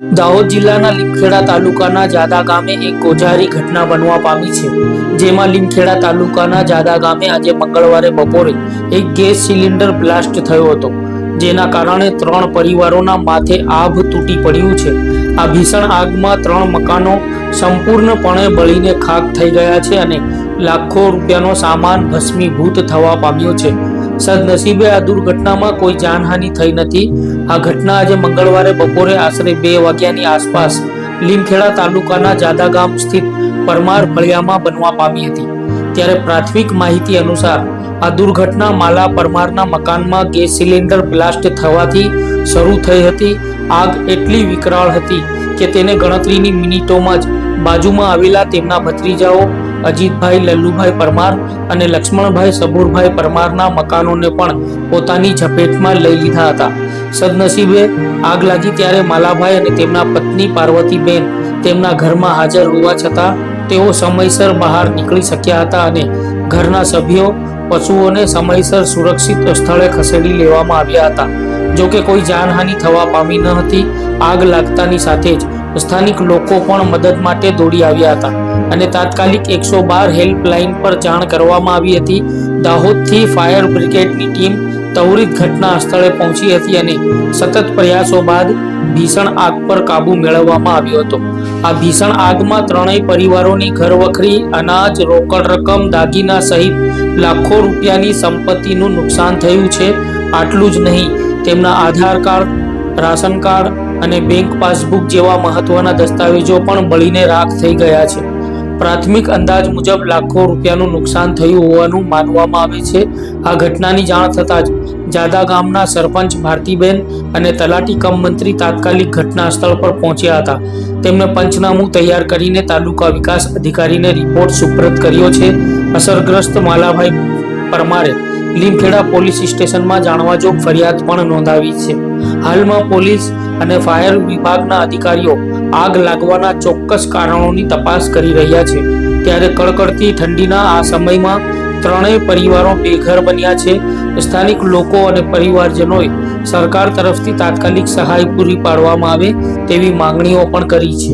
દાહોદ જિલ્લાના લીમખેડા તાલુકાના જાદા ગામે એક કોઝારી ઘટના બનવા પામી છે, જેમાં લીમખેડા તાલુકાના જાદા ગામે આજે મંગળવારે બપોરે એક ગેસ સિલિન્ડર બ્લાસ્ટ થયો હતો, જેના કારણે ત્રણ પરિવારોના માથે આભ તૂટી પડ્યું છે. આ ભીષણ આગમાં ત્રણ મકાનો સંપૂર્ણપણે બળીને ખાક થઈ ગયા છે અને લાખો રૂપિયાનો સામાન ભસ્મીભૂત થવા પામ્યો છે. સદનસીબે આ દુર્ઘટનામાં કોઈ જાનહાનિ થઈ નથી. આ ઘટના આજે મંગળવારે બપોરે આશરે બે વાગ્યાની આસપાસ લીમખેડા તાલુકાના જાદા ગામ સ્થિત પરમાર ફળિયામાં બનવા પામી હતી. ત્યારે પ્રાથમિક માહિતી અનુસાર આ દુર્ઘટના માલા પરમારના મકાનમાં ગેસ સિલિન્ડર બ્લાસ્ટ થવાથી શરૂ થઈ હતી. આગ એટલી વિકરાળ હતી કે તેને ગણતરીની મિનિટોમાં જ બાજુમાં આવેલા તેમના ભત્રીજાઓ અજીતભાઈ, લલ્લુભાઈ પરમાર અને લક્ષ્મણભાઈ સબુરભાઈ પરમારના મકાનોને પણ પોતાની ઝપેટમાં લઈ લીધા હતા. સદનસીબે આગ લાગી ત્યારે માલાભાઈ અને તેમના પત્ની પાર્વતીબેન તેમના ઘરમાં હાજર હોવા છતાં તેઓ સમયસર બહાર નીકળી શક્યા હતા અને ઘરના સભ્યો પશુઓને સમયસર સુરક્ષિત સ્થળે ખસેડી લેવામાં આવ્યા હતા. જોકે કોઈ જાનહાનિ થવા પામી ન હતી. આગ લાગતાની સાથે જ સ્થાનિક લોકો પણ મદદ માટે દોડી આવ્યા હતા અને તાત્કાલિક એકસો બાર હેલ્પલાઇન પર જાણ કરવામાં આવી હતી. દાહોદથી ફાયર બ્રિગેડની ટીમ ત્વરિત ઘટના સ્થળે પહોંચી હતી અને સતત પ્રયાસો બાદ ભીષણ આગ પર કાબુ મેળવવામાં આવ્યો હતો. આ ભીષણ આગમાં ત્રણેય પરિવારોની ઘરવખરી, અનાજ, રોકડ રકમ, દાગીના સહિત લાખો રૂપિયાની સંપત્તિનું નુકસાન થયું છે. આટલું જ નહીં, તેમના આધાર કાર્ડ, રાશન કાર્ડ અને બેંક પાસબુક જેવા મહત્વના દસ્તાવેજો પણ બળીને રાખ થઈ ગયા છે. પ્રાથમિક અંદાજ મુજબ લાખો રૂપિયાનું નુકસાન થયું હોવાનું માનવામાં આવે છે. આ ઘટનાની જાણ થતાં જ જાદા ગામના સરપંચ ભારતીબેન અને તલાટી કમ મંત્રી તાત્કાલિક ઘટના સ્થળ પર પહોંચ્યા હતા. તેમણે પંચનામું તૈયાર કરીને તાલુકા વિકાસ અધિકારીને રિપોર્ટ સુપ્રત કર્યો છે. અસરગ્રસ્ત માલાભાઈ પરમારે લીમખેડા પોલીસ સ્ટેશનમાં જાણવાજોગ ફરિયાદ પણ નોંધાવી છે. હાલમાં પોલીસ અને ફાયર વિભાગના અધિકારીઓ આગ લાગવાના ચોક્કસ કારણોની તપાસ કરી રહ્યા છે. ત્યારે કડકડતી ઠંડીના આ સમયમાં ત્રણેય પરિવારો બેઘર બન્યા છે. સ્થાનિક લોકો અને પરિવારજનોએ સરકાર તરફથી તાત્કાલિક સહાય પૂરી પાડવામાં આવે તેવી માંગણીઓ પણ કરી છે.